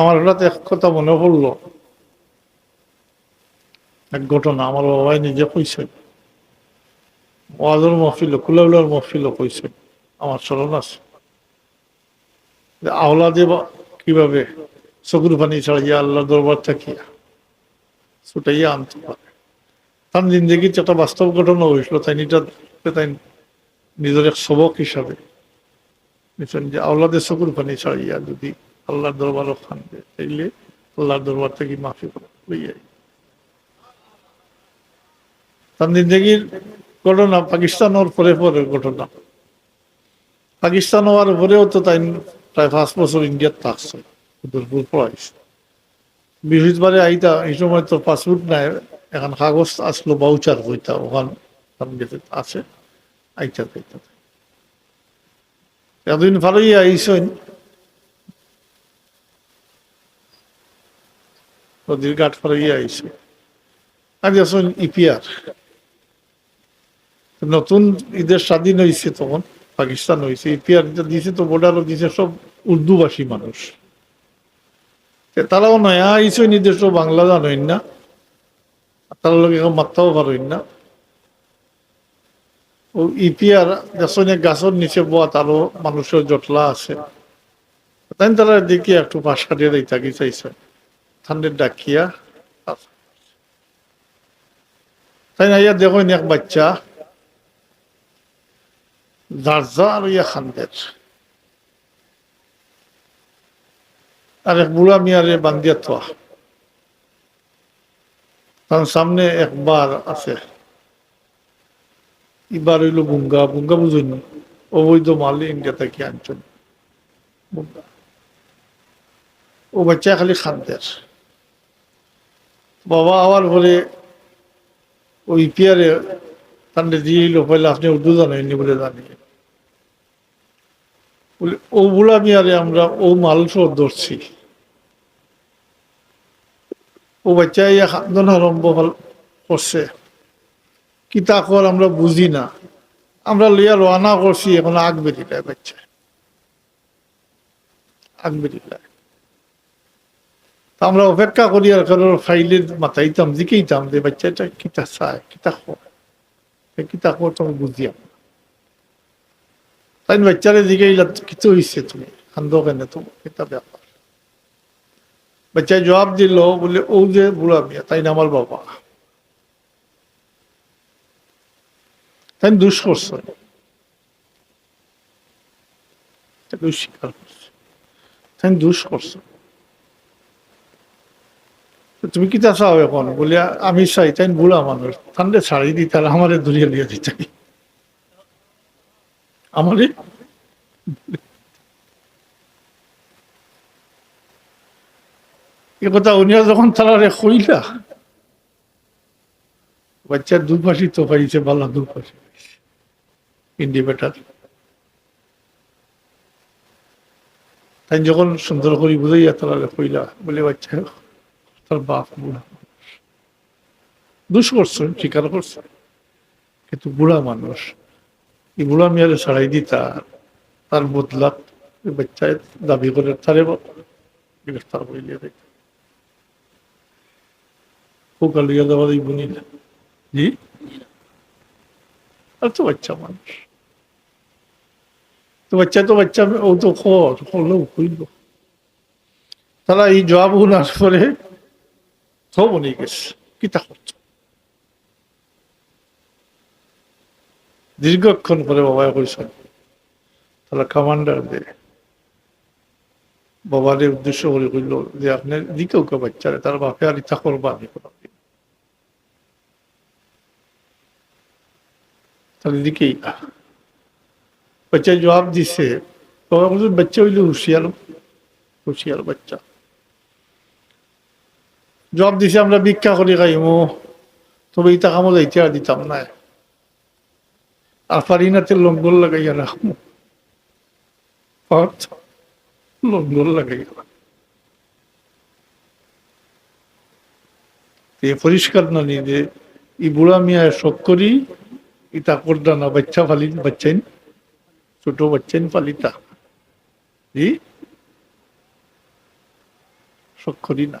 আমার হঠাৎ এক কথা মনে পড়ল। এক ঘটনা আমার বাবাই নিজে কইছে। ওয়াজর মহফিল কুলাউলার মহফিল কইছে। আমার স্মরণ আছে। যে আওলাদে কীভাবে চকুর পানি ছাড়িয়া আল্লাহ দরবার থাকিয়া ছুটাইয়া আনতে পারে। তার জিন্দগিতে একটা বাস্তব ঘটনা হয়েছিল তাই নিটা তাই নিজের এক সবক হিসাবে। যে আওলাদের চকুর পানি ছাড়িয়া যদি আল্লাহর দরবারও খানবে তাইলে আল্লাহর দরবার থেকে মাফি লইয়াই তার জিন্দগির ঘটনা পাকিস্তান হওয়ার পরে পরে ঘটনা। পাকিস্তান হওয়ার পরেও তো তাই প্রায় পাঁচ বছর ইন্ডিয়ার থাকছে দুর্বল পড়াইছে। বৃহস্পতিবারে আইতা, এই সময় তো পাসপোর্ট নাই, এখন কাগজ আসলো বাউচার হইতা ওখান গেছে আছে, আইতা এতদিন ভালোই আইসেন নদীর ঘাট ফারাই আইসে আজ আসুন ইপিআর। নতুন ঈদের স্বাধীন হয়েছে তখন, পাকিস্তান হয়েছে ইপিআর দিয়েছে তো বর্ডারও দিয়েছে সব উর্দুভাষী মানুষ। তারাও নয়া আইসই নিজস্ব বাংলা জানেন না। তার লোক এখন মাত্রাও পারেন না। ও ইপিআর দেখছেন গাছের নিচে বয়া তারও মানুষের জটলা আছে। তাই তারা দেখি একটু কাটিয়ে দেয় থাকি চাইছে। ঠান্ডের ডাকিয়া তাই না ইয়া দেখুন এক বাচ্চা জারজার ইয়া খান্দের আর এক বুড়া মিয়ারে বান্দিয়া তোয়া তার সামনে একবার আছে এবার হইল বুঙ্গা বুঙ্গা বুঝুন অবৈধ মালে ইন্ডিয়া থেকে আনছেন ও বাচ্চা খালি খান্দের বাবা আবার বলে, ওই পিয়ারে তান্ডে দিয়ে এলো পয়লা আপনি উর্দু জানেননি বলে জানি। বলে, ও বুড়া মিয়ারে আমরা, ও মাল সহ ধরছি। ও বাচ্চা ইয়া খান্দন আরম্ভ করছে। কিতা কর আমরা বুঝি না। আমরা লইয়া রওনা করছি, এখন আগ বেরিলায় বাচ্চা। আগ বেরিলায়। তা আমরা অপেক্ষা করি আর কারোর ফাইলের মাথাইতাম জিকেইতাম যে বাচ্চাটা কিতা চায়, কিতা কর কিতা কর তুমি বুঝিয়াম তাই বাচ্চারে জিগাইলা কিছু হয়েছে তুমি খান্দ কেন তুমি কিতা ব্যাপার। বাচ্চায় জবাব দিল, বলে, ও যে বুড়া মিয়া তাই না আমার বাবা। তাই দুষ করছে করছে তাই দুষ করছে তুমি কি তা চাও এখন? বলি আমি চাই, তাই বুড়া মানুষ। ঠান্ডে ছাড়ি দিই তারা আমারে দূরিয়ে দিয়ে দিতে আমারে? এ কথা উনিও যখন তারা কইলা, বাচ্চার দুপাশি তো পাইছে দুপাশি। ইন্ডিপেটার তাই যখন সুন্দর করে বুঝাইয়া তারা কইলা বলে বাচ্চা তার বাপ বুড়া। দুষ করছেন স্বীকার করছেন কিন্তু বুড়া মানুষ এই বুড়া মেয়ারে ছাড়াই দি তার বদলা বাচ্চায় দাবি করে তারে গ্রেফতার করে দিয়ে দেয় পোকা লিয়া দেওয়া জি? আর তো বাচ্চা মানুষ। তো বাচ্চা তো বাচ্চা ও তো খর করলেও কইল তারা এই জবাব উনার পরে সব উনি গেছে কিতা করতো দীর্ঘক্ষণ পরে বাবা কইছেন তাহলে কমান্ডার দে বাবারে উদ্দেশ্য করে কইল যে আপনি দিকেও কে বাচ্চারে তার বাপে আর ইচ্ছা করবা নি কোনোদিন তাহলে দিকেই বাচ্চা জবাব দিছে বাবা বলছে বাচ্চা হইলে হুশিয়ার হুশিয়ার বাচ্চা জবাব দিছে, আমরা ভিক্ষা করি খাইমো তবে ইতা কামো যাইতে আর দিতাম না। আর ফারিনাতে লঙ্গল লাগাইয়া রাখব। লঙ্গল লাগাইয়া পরিষ্কার না নি যে, ই বুড়া মিয়া শখ করি, ইতা করদা না, বাচ্চা ফালি বাচ্চাইন ছোট বাচ্চাইন ফালিতা। জি সক্ষরই না।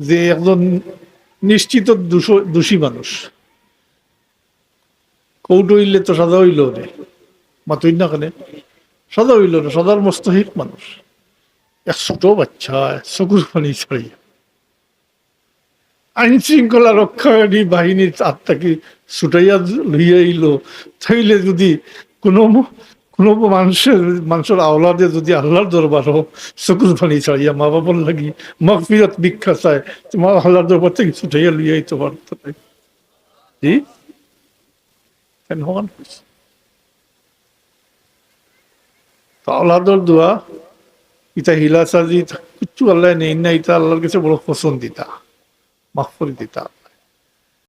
যে একজন নিশ্চিত দোষ- মানুষ। কৌটো হইলে তো সাদা হইল রে মা তুই না কেন? সাদা হইল না সাদার মস্তহিক মানুষ। এক ছোট বাচ্চা চকুর পানি ছাড়িয়ে। আইন শৃঙ্খলা রক্ষাকারী বাহিনীর আত্মাকে ছুটাইয়া লইয়া আইল। তাইলে যদি কোনো কোনো মানুষের মানুষের আওলাদে যদি আল্লাহর দরবার হোক চকুর পানি ছাড়িয়া মা বাবার লাগি মগফিরত ভিক্ষা চায় তোমার আল্লাহর দরবার থেকে ছুটাইয়া লইয়া আইতে পারতো জি? কেন হন তো দোয়া, ইতা হিলা সাজি কিচ্ছু আল্লাহ নেই না, ইতা আল্লাহর কাছে বড় পছন্দ দিতা মাফ করে দিতা